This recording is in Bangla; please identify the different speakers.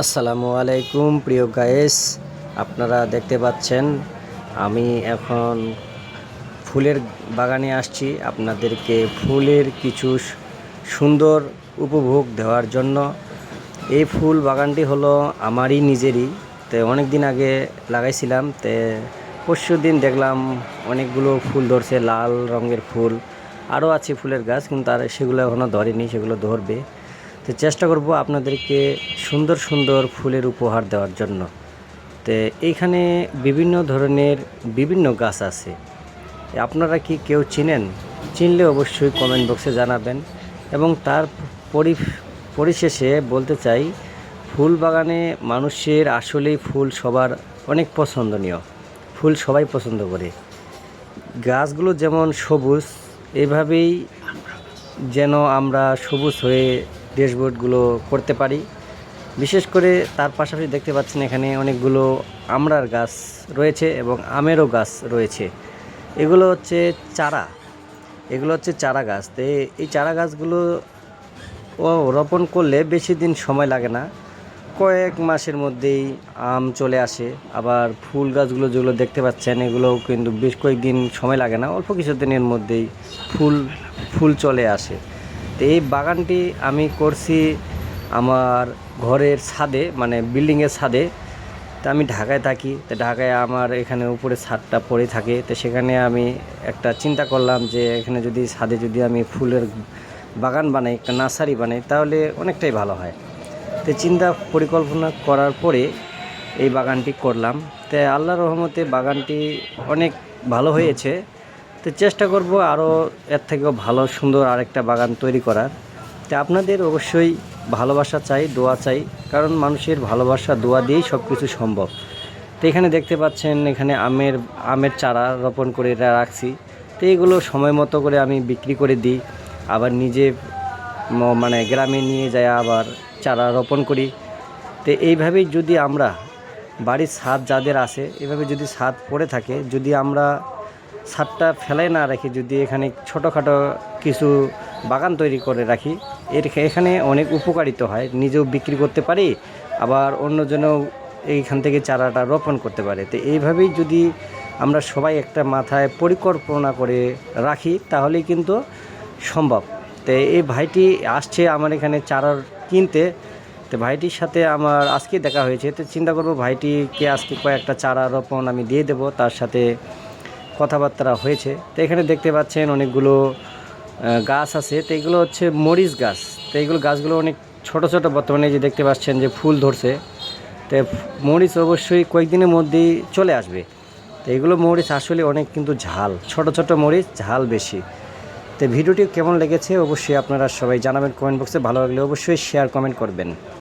Speaker 1: আসসালামু আলাইকুম, প্রিয় গায়েস। আপনারা দেখতে পাচ্ছেন, আমি এখন ফুলের বাগানে আসছি আপনাদেরকে ফুলের কিছু সুন্দর উপভোগ দেওয়ার জন্য। এই ফুল বাগানটি হলো আমারই নিজেরই। তো অনেক দিন আগে লাগাইছিলাম, তে পরশু দিন দেখলাম অনেকগুলো ফুল ধরছে, লাল রঙের ফুল। আরও আছে ফুলের গাছ, কিন্তু আর সেগুলো এখনও ধরেনি, সেগুলো ধরবে। তো চেষ্টা করব আপনাদেরকে সুন্দর সুন্দর ফুলের উপহার দেওয়ার জন্য। তো এইখানে বিভিন্ন ধরনের বিভিন্ন গাছ আছে। আপনারা কি কেউ চিনেন? চিনলে অবশ্যই কমেন্ট বক্সে জানাবেন এবং তার পরি, পরিশেষে বলতে চাই, ফুল বাগানে মানুষের আসলেই ফুল সবার অনেক পছন্দনীয়। ফুল সবাই পছন্দ করে। গাছগুলো যেমন সবুজ, এভাবেই যেন আমরা সবুজ হয়ে ড্যাশবোর্ডগুলো করতে পারি। বিশেষ করে তার পাশাপাশি দেখতে পাচ্ছেন এখানে অনেকগুলো আমড়ার গাছ রয়েছে এবং আমেরও গাছ রয়েছে। এগুলো হচ্ছে চারা। এগুলো হচ্ছে চারা গাছ। তো এই চারা গাছগুলো ও রোপণ করলে বেশি দিন সময় লাগে না। কয়েক মাসের মধ্যেই আম চলে আসে। আবার ফুল গাছগুলো যেগুলো দেখতে পাচ্ছেন, এগুলোও কিন্তু বেশ কয়েকদিন সময় লাগে না। অল্প কিছু দিনের মধ্যেই ফুল ফুল চলে আসে। তো এই বাগানটি আমি করছি আমার ঘরের ছাদে মানে বিল্ডিংয়ের ছাদে। তা আমি ঢাকায় থাকি, তো ঢাকায় আমার এখানে উপরে ছাদটা পড়ে থাকে। তো সেখানে আমি একটা চিন্তা করলাম যে এখানে যদি ছাদে যদি আমি ফুলের বাগান বানাই, একটা নার্সারি বানাই, তাহলে অনেকটাই ভালো হয়। তো চিন্তা পরিকল্পনা করার পরে এই বাগানটি করলাম। তো আল্লাহ রহমতে বাগানটি অনেক ভালো হয়েছে। তো চেষ্টা করব আরও এর থেকেও ভালো, সুন্দর আরেকটা বাগান তৈরি করার। তো আপনাদের অবশ্যই ভালোবাসা চাই, দোয়া চাই, কারণ মানুষের ভালোবাসা, দোয়া দিয়েই সব কিছু সম্ভব। তো এখানে দেখতে পাচ্ছেন, এখানে আমের আমের চারা রোপণ করে রাখছি। তো এগুলো সময় মতো করে আমি বিক্রি করে দিই। আবার নিজে মানে গ্রামে নিয়ে যায় আবার চারা রোপণ করি। তো এইভাবেই যদি আমরা বাড়ির ছাদ যাদের আছে, এভাবে যদি ছাদ পড়ে থাকে, যদি আমরা ছাদটা ফেলাই না রাখি, যদি এখানে ছোটোখাটো কিছু বাগান তৈরি করে রাখি, এর এখানে অনেক উপকারিত হয়। নিজেও বিক্রি করতে পারি, আবার অন্যজনেও এইখান থেকে চারাটা রোপণ করতে পারে। তো এইভাবেই যদি আমরা সবাই একটা মাথায় পরিকল্পনা করে রাখি তাহলেই কিন্তু সম্ভব। তো এই ভাইটি আসছে আমার এখানে চারার কিনতে। তো ভাইটির সাথে আমার আজকে দেখা হয়েছে। তো চিন্তা করব ভাইটিকে আজকে কয়েকটা চারা রোপণ আমি দিয়ে দেবো, তার সাথে কথাবার্তা হয়েছে। তো এখানে দেখতে পাচ্ছেন অনেকগুলো গাছ আছে। তো এগুলো হচ্ছে মরিচ গাছ। তো এইগুলো গাছগুলো অনেক ছোট ছোট। বর্তমানে যে দেখতে পাচ্ছেন যে ফুল ধরছে। তো মরিচ অবশ্যই কয়েকদিনের মধ্যেই চলে আসবে। তো এগুলো মরিচ আসলে অনেক কিন্তু ঝাল। ছোট ছোট মরিচ, ঝাল বেশি। তো ভিডিওটি কেমন লেগেছে অবশ্যই আপনারা সবাই জানাবেন কমেন্ট বক্সে। ভালো লাগলে অবশ্যই শেয়ার, কমেন্ট করবেন।